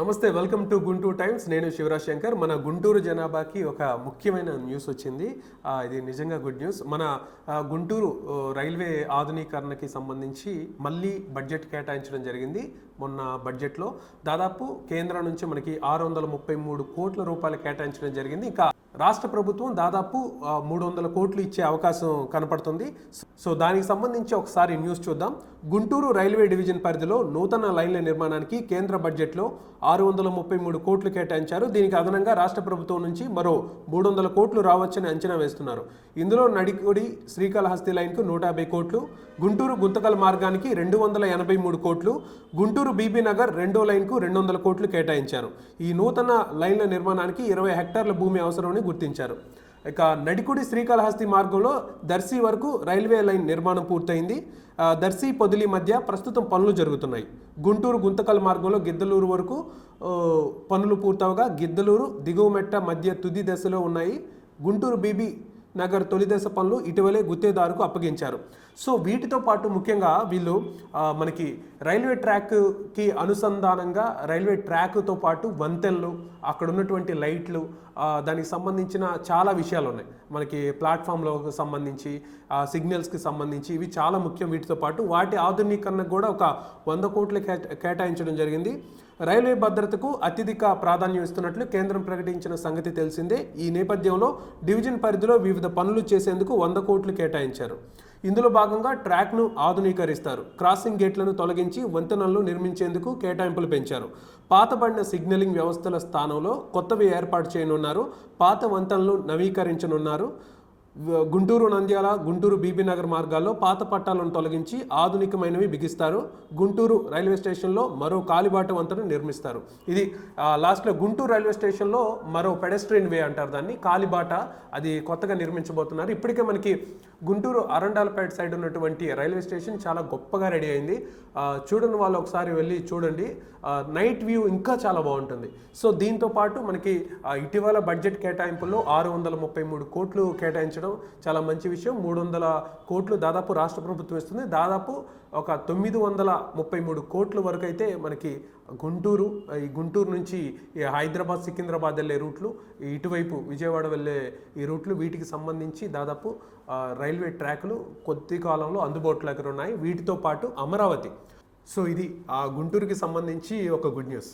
నమస్తే welcome to Guntur times. నేను శివరాజ్ శంకర్. మన గుంటూరు జనాభాకి ఒక ముఖ్యమైన న్యూస్ వచ్చింది. ఇది నిజంగా గుడ్ న్యూస్. మన గుంటూరు రైల్వే ఆధునీకరణకి సంబంధించి మళ్ళీ బడ్జెట్ కేటాయించడం జరిగింది. మొన్న బడ్జెట్లో దాదాపు కేంద్రం నుంచి మనకి ఆరు వందల ముప్పై మూడు కోట్ల రూపాయలు కేటాయించడం జరిగింది. ఇంకా రాష్ట్ర ప్రభుత్వం దాదాపు మూడు వందల కోట్లు ఇచ్చే అవకాశం కనపడుతుంది. సో దానికి సంబంధించి ఒకసారి న్యూస్ చూద్దాం. గుంటూరు రైల్వే డివిజన్ పరిధిలో నూతన లైన్ల నిర్మాణానికి కేంద్ర బడ్జెట్లో ఆరు వందల ముప్పై మూడు కోట్లు కేటాయించారు. దీనికి అదనంగా రాష్ట్ర ప్రభుత్వం నుంచి మరో మూడు వందల కోట్లు రావచ్చని అంచనా వేస్తున్నారు. ఇందులో నడికుడి శ్రీకాళహస్తి లైన్కు నూట యాభై కోట్లు గుంటూరు గుంతకల్ మార్గానికి రెండు వందల ఎనభై మూడు కోట్లు గుంటూరు బీబీ నగర్ రెండో లైన్కు రెండు వందల కోట్లు కేటాయించారు. ఈ నూతన లైన్ల నిర్మాణానికి ఇరవై హెక్టార్ల భూమి అవసరమని గుర్తించారు. ఇక నడికుడి శ్రీకాళహస్తి మార్గంలో దర్శి వరకు రైల్వే లైన్ నిర్మాణం పూర్తయింది. దర్శి పొదిలి మధ్య ప్రస్తుతం పనులు జరుగుతున్నాయి. గుంటూరు గుంతకల్ మార్గంలో గిద్దలూరు వరకు పనులు పూర్తవగా గిద్దలూరు దిగువమెట్ట మధ్య తుది దశలో ఉన్నాయి. గుంటూరు బీబీ నగర్ తొలిదశ పనులు ఇటీవలే గుత్తేదారుకు అప్పగించారు. సో వీటితో పాటు ముఖ్యంగా వీళ్ళు మనకి రైల్వే ట్రాక్కి అనుసంధానంగా రైల్వే ట్రాక్తో పాటు వంతెన్లు అక్కడ ఉన్నటువంటి లైట్లు దానికి సంబంధించిన చాలా విషయాలు ఉన్నాయి. మనకి ప్లాట్ఫామ్లో సంబంధించి సిగ్నల్స్కి సంబంధించి ఇవి చాలా ముఖ్యం వీటితో పాటు. వాటి ఆధునీకరణకు కూడా ఒక వంద కోట్లు కేటాయించడం జరిగింది. రైల్వే భద్రతకు అత్యధిక ప్రాధాన్యం ఇస్తున్నట్లు కేంద్రం ప్రకటించిన సంగతి తెలిసిందే. ఈ నేపథ్యంలో డివిజన్ పరిధిలో వివిధ పనులు చేసేందుకు వంద కోట్లు కేటాయించారు. ఇందులో భాగంగా ట్రాక్ను ఆధునీకరిస్తారు. క్రాసింగ్ గేట్లను తొలగించి వంతెనలను నిర్మించేందుకు కేటాయింపులు పెంచారు. పాతబడిన సిగ్నలింగ్ వ్యవస్థల స్థానంలో కొత్తవి ఏర్పాటు చేయనున్నారు. పాత వంతెనలు నవీకరించనున్నారు. గుంటూరు నంద్యాల గుంటూరు బీబీ నగర్ మార్గాల్లో పాత పట్టాలను తొలగించి ఆధునికమైనవి బిగిస్తారు. గుంటూరు రైల్వే స్టేషన్లో మరో కాలిబాట వంతను నిర్మిస్తారు. ఇది లాస్ట్లో గుంటూరు రైల్వే స్టేషన్లో మరో పెడస్ట్రియన్ వే అంటారు దాన్ని. కాలిబాట అది కొత్తగా నిర్మించబోతున్నారు. ఇప్పటికే మనకి గుంటూరు అరండాలపేట సైడ్ ఉన్నటువంటి రైల్వే స్టేషన్ చాలా గొప్పగా రెడీ అయింది. చూడని వాళ్ళు ఒకసారి వెళ్ళి చూడండి. నైట్ వ్యూ ఇంకా చాలా బాగుంటుంది. సో దీంతో పాటు మనకి ఇటీవల బడ్జెట్ కేటాయింపుల్లో ఆరు వందల ముప్పై మూడు కోట్లు కేటాయించడం చాలా మంచి విషయం. మూడు వందల కోట్లు దాదాపు రాష్ట్ర ప్రభుత్వం ఇస్తుంది. దాదాపు ఒక తొమ్మిది వందల ముప్పై మూడు కోట్ల వరకు అయితే మనకి గుంటూరు ఈ గుంటూరు నుంచి ఈ హైదరాబాద్ సికింద్రాబాద్ వెళ్ళే రూట్లు ఇటువైపు విజయవాడ వెళ్ళే ఈ రూట్లు వీటికి సంబంధించి దాదాపు రైల్వే ట్రాక్లు కొద్ది కాలంలో అందుబాటులోకి ఉన్నాయి. వీటితో పాటు అమరావతి. సో ఇది ఆ గుంటూరుకి సంబంధించి ఒక గుడ్ న్యూస్.